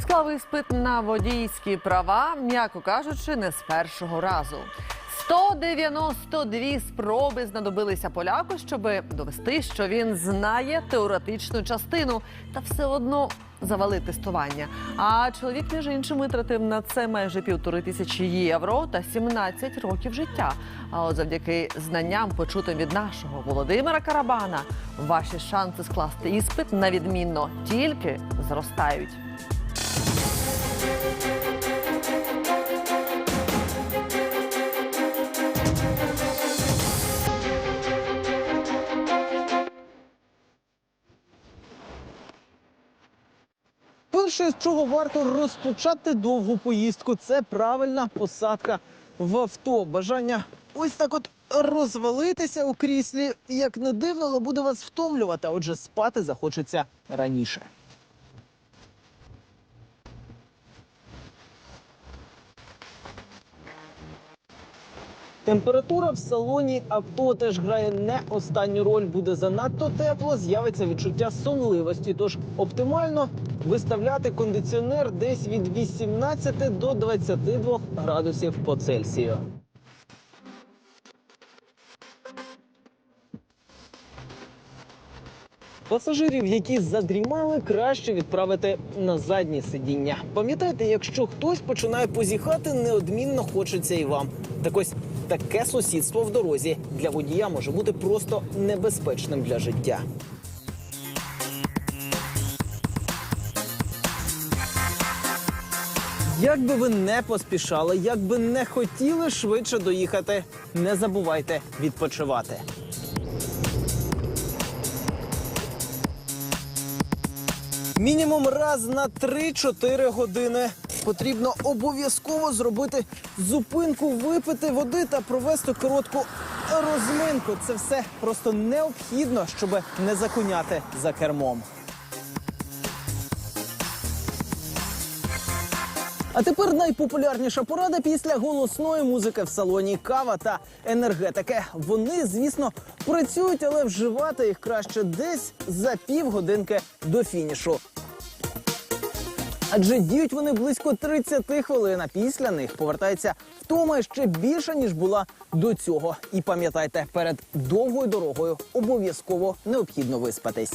Склав іспит на водійські права, м'яко кажучи, не з першого разу. 192 спроби знадобилися поляку, щоб довести, що він знає теоретичну частину, та все одно завалив тестування. А чоловік, між іншим, витратив на це майже півтори тисячі євро та 17 років життя. А от завдяки знанням, почутим від нашого Володимира Карабана, ваші шанси скласти іспит на відмінно тільки зростають. Перше, з чого варто розпочати довгу поїздку, це правильна посадка в авто. Бажання ось так от розвалитися у кріслі, як не дивно, буде вас втомлювати. а Отже, спати захочеться раніше. Температура в салоні авто теж грає не останню роль. Буде занадто тепло, з'явиться відчуття сонливості. Тож оптимально виставляти кондиціонер десь від 18 до 22 градусів по Цельсію. Пасажирів, які задрімали, краще відправити на заднє сидіння. Пам'ятайте, якщо хтось починає позіхати, неодмінно хочеться і вам. Так ось таке сусідство в дорозі для водія може бути просто небезпечним для життя. Як би ви не поспішали, як би не хотіли швидше доїхати, не забувайте відпочивати. Мінімум раз на 3-4 години потрібно обов'язково зробити зупинку, випити води та провести коротку розминку. Це все просто необхідно, щоб не закуняти за кермом. А тепер найпопулярніша порада після голосної музики в салоні кава та енергетики. Вони, звісно, працюють, але вживати їх краще десь за півгодинки до фінішу. Адже діють вони близько 30 хвилин, а після них повертається втома ще більше, ніж була до цього. І пам'ятайте, перед довгою дорогою обов'язково необхідно виспатись.